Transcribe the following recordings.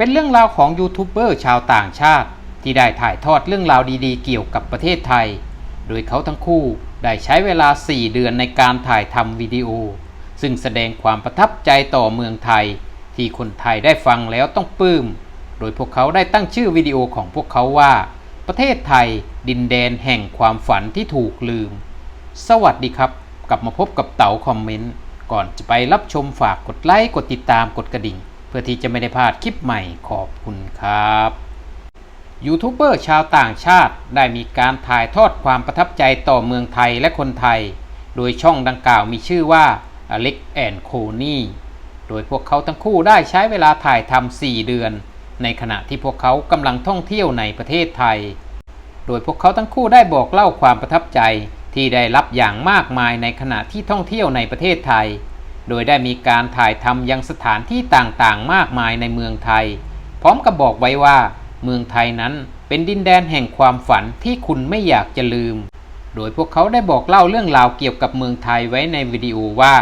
เป็นเรื่องราวของยูทูบเบอร์ชาวต่างชาติ ที่ได้ถ่ายทอดเรื่องราวดีๆ เกี่ยวกับประเทศไทย โดยเขาทั้งคู่ได้ใช้เวลา 4 เดือนในการถ่ายทำวิดีโอ ซึ่งแสดงความประทับใจต่อเมืองไทย ที่คนไทยได้ฟังแล้วต้องปลื้ม โดยพวกเขาได้ตั้งชื่อวิดีโอของพวกเขาว่า ประเทศไทย ดินแดนแห่งความฝันที่ถูกลืม สวัสดีครับ กลับมาพบกับเต๋าคอมเมนต์ ก่อนจะไปรับชมฝากกดไลค์ กดติดตาม กดกระดิ่ง เพื่อที่จะไม่ได้พลาดคลิปใหม่ขอบคุณครับยูทูบเบอร์ชาวต่างชาติได้มีการถ่ายทอดความประทับใจต่อเมืองไทยและคนไทย โดยช่องดังกล่าวมีชื่อว่า Alex and c o n y โดยพวกเขาทั้งคู่ได้ใช้เวลาถ่ายทำ4เดือน ในขณะที่พวกเขากำลังท่องเที่ยวในประเทศไทย โดยพวกเขาทั้งคู่ได้บอกเล่าความประทับใจที่ได้รับอย่างมากมายในขณะที่ท่องเที่ยวในประเทศไทย โดยได้มีการถ่ายทำยังสถานที่ต่างๆ มากมายในเมืองไทย พร้อมกับบอกไว้ว่า เมืองไทยนั้นเป็นดินแดนแห่งความฝันที่คุณไม่อยากจะลืม โดยพวกเขาได้บอกเล่าเรื่องราวเกี่ยวกับเมืองไทยไว้ในวิดีโอว่า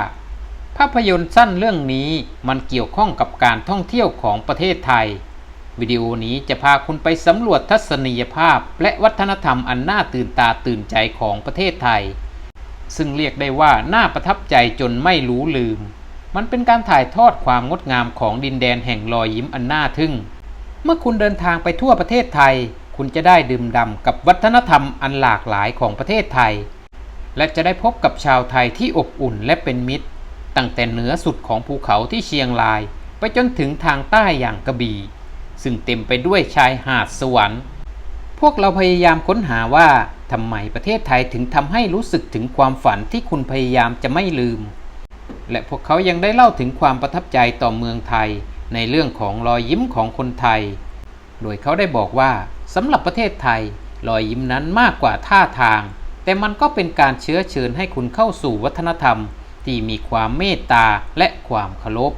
ภาพยนตร์สั้นเรื่องนี้มันเกี่ยวข้องกับการท่องเที่ยวของประเทศไทย วิดีโอนี้จะพาคุณไปสำรวจทัศนียภาพ และวัฒนธรรมอันน่าตื่นตาตื่นใจของประเทศไทย ซึ่งเรียกได้ว่าน่าประทับใจจนไม่รู้ลืม มันเป็นการถ่ายทอดความงดงามของดินแดนแห่งรอยยิ้มอันน่าทึ่ง เมื่อคุณเดินทางไปทั่วประเทศไทย คุณจะได้ดื่มด่ำกับวัฒนธรรมอันหลากหลายของประเทศไทย และจะได้พบกับชาวไทยที่อบอุ่นและเป็นมิตร ตั้งแต่เหนือสุดของภูเขาที่เชียงราย ไปจนถึงทางใต้อย่างกระบี่ ซึ่งเต็มไปด้วยชายหาดสวรรค์ พวกเราพยายามค้นหาว่าทำไมประเทศไทยถึงทำให้รู้สึกถึงความฝันที่คุณพยายามจะไม่ลืม และพวกเขายังได้เล่าถึงความประทับใจต่อเมืองไทย ในเรื่องของรอยยิ้มของคนไทย โดยเขาได้บอกว่าสำหรับประเทศไทย รอยยิ้มนั้นมากกว่าท่าทาง แต่มันก็เป็นการเชื้อเชิญให้คุณเข้าสู่วัฒนธรรม ที่มีความเมตตาและความเคารพ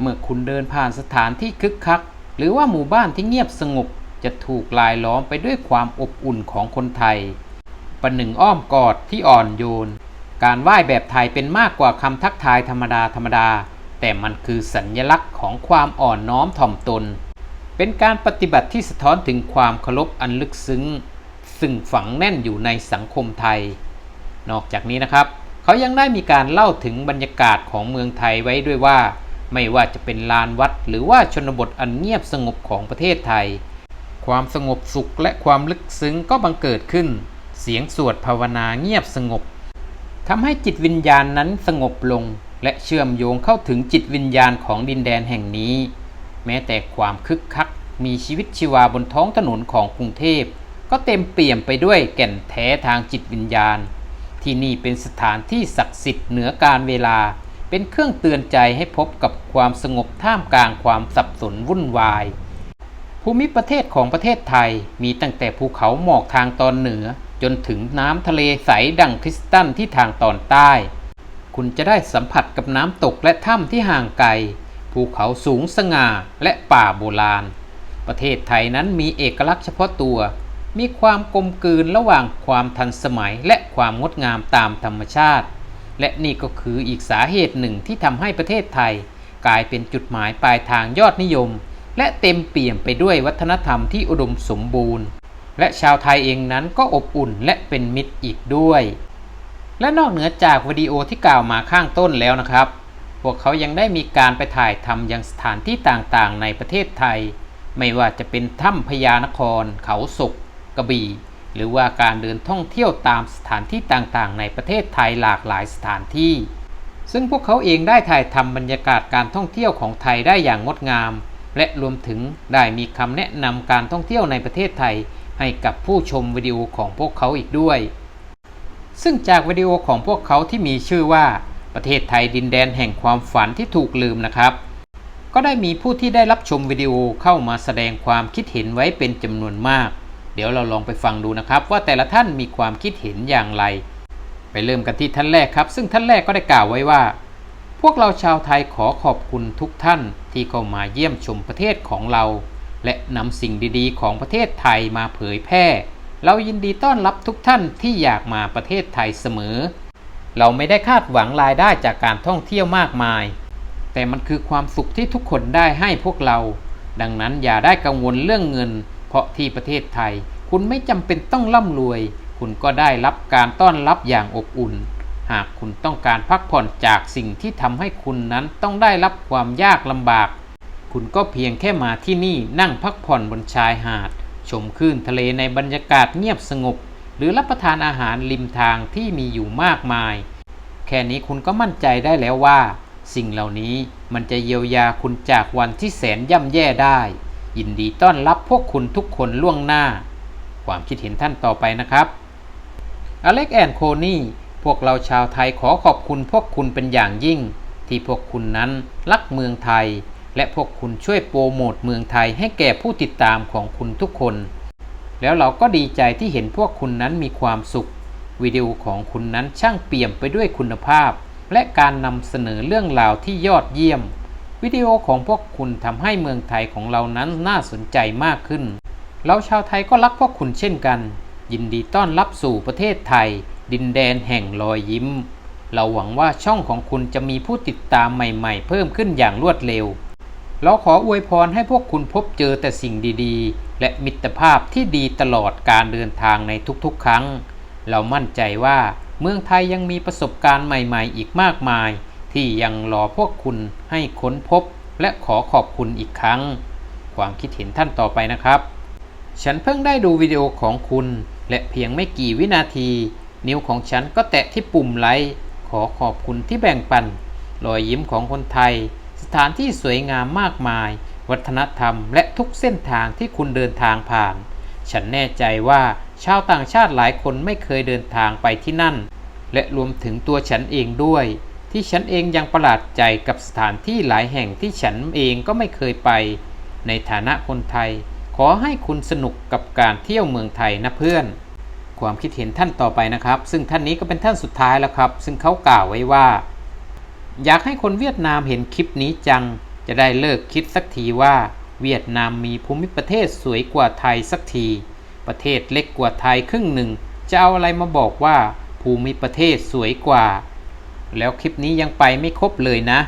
เมื่อคุณเดินผ่านสถานที่คึกคัก หรือว่าหมู่บ้านที่เงียบสงบ จะถูกลายล้อมไปด้วยความอบอุ่นของคนไทย ประหนึ่งอ้อมกอดที่อ่อนโยน การไหว้แบบไทยเป็นมากกว่าคำทักทายธรรมดาธรรมดา แต่มันคือสัญญลักษณ์ของความอ่อนน้อมถ่อมตน เป็นการปฏิบัติที่สะท้อนถึงความเคารพอันลึกซึ้ง ซึ่งฝังแน่นอยู่ในสังคมไทย นอกจากนี้นะครับ เขายังได้มีการเล่าถึงบรรยากาศของเมืองไทยไว้ด้วยว่า ไม่ว่าจะเป็นลานวัดหรือว่าชนบทอันเงียบสงบของประเทศไทย ความสงบสุขและความลึกซึ้งก็บังเกิดขึ้น เสียงสวดภาวนาเงียบสงบทำให้จิตวิญญาณนั้นสงบลง และเชื่อมโยงเข้าถึงจิตวิญญาณของดินแดนแห่งนี้ แม้แต่ความคึกคัก มีชีวิตชีวาบนท้องถนนของกรุงเทพ ก็เต็มเปี่ยมไปด้วยแก่นแท้ทางจิตวิญญาณ ที่นี่เป็นสถานที่ศักดิ์สิทธิ์เหนือการเวลา เป็นเครื่องเตือนใจให้พบกับความสงบท่ามกลางความสับสนวุ่นวาย ภูมิประเทศของประเทศไทยมีตั้งแต่ภูเขาหมอกทางตอนเหนือ จนถึงน้ำทะเลใสดังคริสตัลที่ทางตอนใต้ คุณจะได้สัมผัสกับน้ำตกและถ้ำที่ห่างไกล ภูเขาสูงสง่าและป่าโบราณ ประเทศไทยนั้นมีเอกลักษณ์เฉพาะตัว มีความกลมกลืนระหว่างความทันสมัยและความงดงามตามธรรมชาติ และนี่ก็คืออีกสาเหตุหนึ่งที่ทำให้ประเทศไทย กลายเป็นจุดหมายปลายทางยอดนิยม และเต็มเปี่ยมไปด้วยวัฒนธรรมที่อุดมสมบูรณ์ และชาวไทยเองนั้นก็อบอุ่นและเป็นมิตรอีกด้วย และนอกเหนือจากวิดีโอที่กล่าวมาข้างต้นแล้วนะครับ พวกเขายังได้มีการไปถ่ายทำยังสถานที่ต่างๆ ในประเทศไทย ไม่ว่าจะเป็นถ้ำพญานคร เขาศกกระบี่ หรือว่าการเดินท่องเที่ยวตามสถานที่ต่างๆ ในประเทศไทยหลากหลายสถานที่ ซึ่งพวกเขาเองได้ถ่ายทำบรรยากาศการท่องเที่ยวของไทยได้อย่างงดงาม และรวมถึงได้มีคำแนะนำการท่องเที่ยวในประเทศไทย ให้กับผู้ชมวิดีโอของพวกเขาอีกด้วย ซึ่งจากวิดีโอของพวกเขาที่มีชื่อว่าประเทศไทยดินแดนแห่งความฝันที่ถูกลืมนะครับ ก็ได้มีผู้ที่ได้รับชมวิดีโอเข้ามาแสดงความคิดเห็นไว้เป็นจำนวนมาก เดี๋ยวเราลองไปฟังดูนะครับว่าแต่ละท่านมีความคิดเห็นอย่างไร ไปเริ่มกันที่ท่านแรกครับ ซึ่งท่านแรกก็ได้กล่าวไว้ว่า พวกเราชาวไทยขอขอบคุณทุกท่านที่เข้ามาเยี่ยมชมประเทศของเรา และนำสิ่งดีๆ ของประเทศไทยมาเผยแพร่ เรายินดีต้อนรับทุกท่านที่อยากมาประเทศไทยเสมอ เราไม่ได้คาดหวังรายได้จากการท่องเที่ยวมากมาย แต่มันคือความสุขที่ทุกคนได้ให้พวกเรา ดังนั้นอย่าได้กังวลเรื่องเงิน เพราะที่ประเทศไทย คุณไม่จำเป็นต้องร่ำรวย คุณก็ได้รับการต้อนรับอย่างอบอุ่น หากคุณต้องการพักผ่อนจากสิ่งที่ทำให้คุณนั้นต้องได้รับความยากลำบาก คุณก็เพียงแค่มาที่นี่นั่งพักผ่อนบนชายหาด ชมคลื่นทะเลในบรรยากาศเงียบสงบ หรือรับประทานอาหารริมทางที่มีอยู่มากมาย แค่นี้คุณก็มั่นใจได้แล้วว่า สิ่งเหล่านี้มันจะเยียวยาคุณจากวันที่แสนย่ำแย่ได้ ยินดีต้อนรับพวกคุณทุกคนล่วงหน้า ความคิดเห็นท่านต่อไปนะครับอเล็กแอนโคนี่ พวกเราชาวไทยขอขอบคุณพวกคุณเป็นอย่างยิ่ง ที่พวกคุณนั้นรักเมืองไทย และพวกคุณช่วยโปรโมทเมืองไทยให้แก่ผู้ติดตามของคุณทุกคน แล้วเราก็ดีใจที่เห็นพวกคุณนั้นมีความสุขวิดีโอของคุณนั้นช่างเปี่ยมไปด้วยคุณภาพ และการนำเสนอเรื่องราวที่ยอดเยี่ยม วิดีโอของพวกคุณทำให้เมืองไทยของเรานั้นน่าสนใจมากขึ้น เราชาวไทยก็รักพวกคุณเช่นกัน ยินดีต้อนรับสู่ประเทศไทย ดินแดนแห่งรอยยิ้ม เราหวังว่าช่องของคุณจะมีผู้ติดตามใหม่ๆ เพิ่มขึ้นอย่างรวดเร็ว เราขออวยพรให้พวกคุณพบเจอแต่สิ่งดีๆ และมิตรภาพที่ดีตลอดการเดินทางในทุกๆ ครั้ง เรามั่นใจว่าเมืองไทยยังมีประสบการณ์ใหม่ๆ อีกมากมาย ที่ยังรอพวกคุณให้ค้นพบ และขอขอบคุณอีกครั้ง ความคิดเห็นท่านต่อไปนะครับ ฉันเพิ่งได้ดูวิดีโอของคุณ และเพียงไม่กี่วินาที นิ้วของฉันก็แตะที่ปุ่มไลค์ขอขอบคุณที่แบ่งปัน รอยยิ้มของคนไทย สถานที่สวยงามมากมาย วัฒนธรรมและทุกเส้นทางที่คุณเดินทางผ่าน ฉันแน่ใจว่าชาวต่างชาติหลายคนไม่เคยเดินทางไปที่นั่น และรวมถึงตัวฉันเองด้วย ที่ฉันเองยังประหลาดใจกับสถานที่หลายแห่งที่ฉันเองก็ไม่เคยไป ในฐานะคนไทย ขอให้คุณสนุกกับการเที่ยวเมืองไทยนะเพื่อน ความคิดเห็นท่านต่อไปนะครับ ซึ่งท่านนี้ก็เป็นท่านสุดท้ายแล้วครับ ซึ่งเขากล่าวไว้ว่า อยากให้คนเวียดนามเห็นคลิปนี้จัง จะได้เลิกคิดสักทีว่า เวียดนามมีภูมิประเทศสวยกว่าไทยสักที ประเทศเล็กกว่าไทยครึ่งหนึ่ง จะเอาอะไรมาบอกว่า ภูมิประเทศสวยกว่า แล้วคลิปนี้ยังไปไม่ครบเลยนะ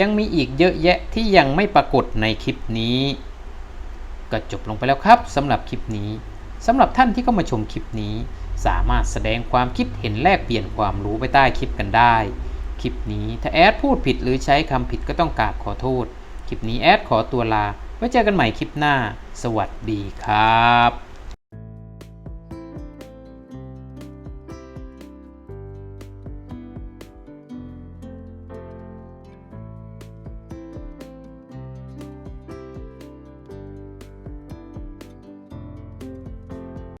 ยังมีอีกเยอะแยะที่ยังไม่ปรากฏในคลิปนี้ ก็จบลงไปแล้วครับสำหรับคลิปนี้ สำหรับท่านที่เข้ามาชมคลิปนี้ สามารถแสดงความคิดเห็นแลกเปลี่ยนความรู้ไปใต้คลิปกันได้ คลิปนี้ถ้าแอดพูดผิดหรือใช้คำผิดก็ต้องกราบขอโทษ คลิปนี้แอดขอตัวลา ไว้เจอกันใหม่คลิปหน้า สวัสดีครับ